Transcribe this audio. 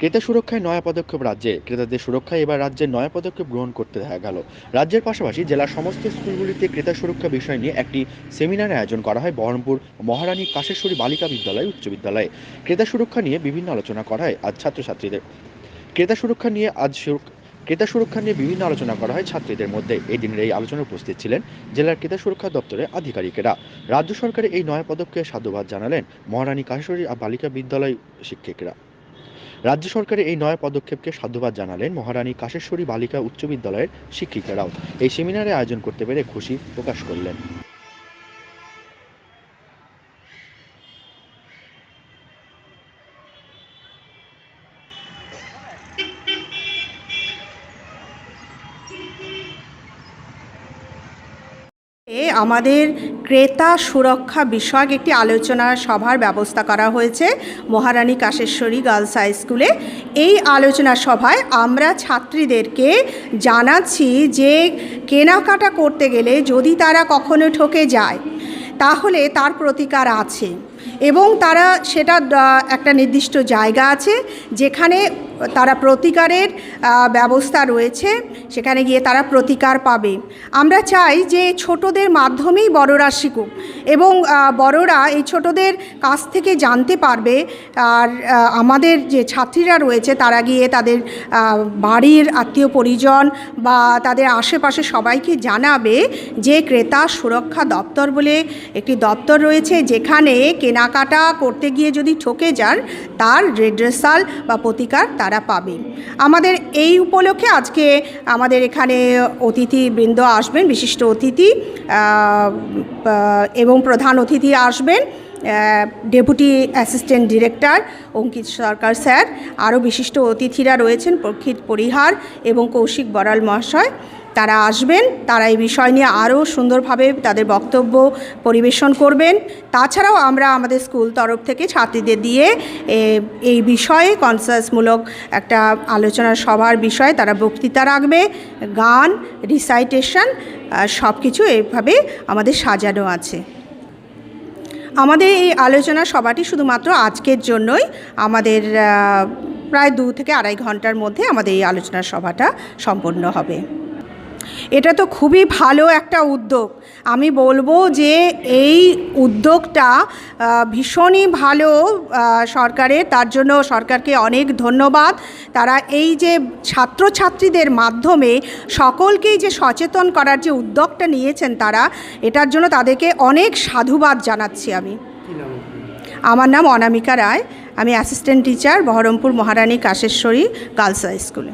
ক্রেতা সুরক্ষায় নয়া পদক্ষেপ রাজ্যে। ক্রেতাদের সুরক্ষায় এবার রাজ্যের নয়া পদক্ষেপ গ্রহণ করতে দেখা গেল। রাজ্যের পাশাপাশি জেলার সমস্ত স্কুলগুলিতে ক্রেতা সুরক্ষা বিষয় নিয়ে একটি সেমিনারের আয়োজন করা হয় বহরমপুর মহারানী কাশেশ্বরী বালিকা বিদ্যালয় উচ্চ বিদ্যালয়ে। ক্রেতা সুরক্ষা নিয়ে বিভিন্ন আলোচনা করা হয় আজ ছাত্রছাত্রীদের। ক্রেতা সুরক্ষা নিয়ে আজ ক্রেতা সুরক্ষা নিয়ে বিভিন্ন আলোচনা করা হয় ছাত্রীদের মধ্যে। এই দিনের এই আলোচনায় উপস্থিত ছিলেন জেলার ক্রেতা সুরক্ষা দপ্তরের আধিকারিকেরা। রাজ্য সরকারের এই নয়া পদক্ষেপে সাধুবাদ জানালেন মহারানী কাশেশ্বরী বালিকা বিদ্যালয় শিক্ষিকরা। রাজ্য সরকারের এই নয়া পদক্ষেপকে সাধুবাদ জানালেন মহারানী কাশেশ্বরী বালিকা উচ্চ বিদ্যালয়ের শিক্ষিকারাও। এই সেমিনারে আয়োজন করতে পেরে খুশি প্রকাশ করলেন। আমাদের ক্রেতা সুরক্ষা বিষয়ক একটি আলোচনা সভার ব্যবস্থা করা হয়েছে মহারানী কাশেশ্বরী গার্লস হাই স্কুলে। এই আলোচনা সভায় আমরা ছাত্রীদেরকে জানাচ্ছি যে কেনাকাটা করতে গেলে যদি তারা কখনো ঠকে যায়, তাহলে তার প্রতিকার আছে এবং তারা সেটা একটা নির্দিষ্ট জায়গা আছে যেখানে তারা প্রতিকারের ব্যবস্থা রয়েছে, সেখানে গিয়ে তারা প্রতিকার পাবে। আমরা চাই যে ছোটদের মাধ্যমেই বড়রা শিখুক এবং বড়রা এই ছোটদের কাছ থেকে জানতে পারবে, আর আমাদের যে ছাত্রীরা রয়েছে তারা গিয়ে তাদের বাড়ির আত্মীয় পরিজন বা তাদের আশেপাশে সবাইকে জানাবে যে ক্রেতা সুরক্ষা দপ্তর বলে একটি দপ্তর রয়েছে, যেখানে কেনাকাটা করতে গিয়ে যদি ঠকে যান, তার রেড্রেসাল বা প্রতিকার তারা পাবে আমাদের এই উপলক্ষে আজকে আমাদের এখানে অতিথিবৃন্দ আসবেন, বিশিষ্ট অতিথি এবং প্রধান অতিথি আসবেন deputy assistant director Ankit Sarkar sir, আরও বিশিষ্ট অতিথিরা রয়েছেন, প্রক্ষিত পরিহার এবং কৌশিক বড়াল মহাশয়। তারা আসবেন, তারা এই বিষয় নিয়ে আরও সুন্দরভাবে তাদের বক্তব্য পরিবেশন করবেন। তাছাড়াও আমরা আমাদের স্কুল তরফ থেকে ছাত্রীদের দিয়ে এই বিষয়ে কনসাসমূলক একটা আলোচনা সভার বিষয়ে তারা বক্তৃতা রাখবে, গান, রিসাইটেশন সব কিছু এইভাবে আমাদের সাজানো আছে। আমাদের এই আলোচনা সভাটি শুধুমাত্র আজকের জন্যই, আমাদের প্রায় দু থেকে আড়াই ঘণ্টার মধ্যে আমাদের এই আলোচনা সভাটা সম্পন্ন হবে। এটা তো খুবই ভালো একটা উদ্যোগ। আমি বলব যে এই উদ্যোগটা ভীষণই ভালো সরকারের। তার জন্য সরকারকে অনেক ধন্যবাদ। তারা এই যে ছাত্রছাত্রীদের মাধ্যমে সকলকেই যে সচেতন করার যে উদ্যোগটা নিয়েছেন তারা এটার জন্য তাদেরকে অনেক সাধুবাদ জানাচ্ছি আমি। আমার নাম অনামিকা রায়। আমি assistant teacher Baharampur Maharani Kasheshwari girls high স্কুলে।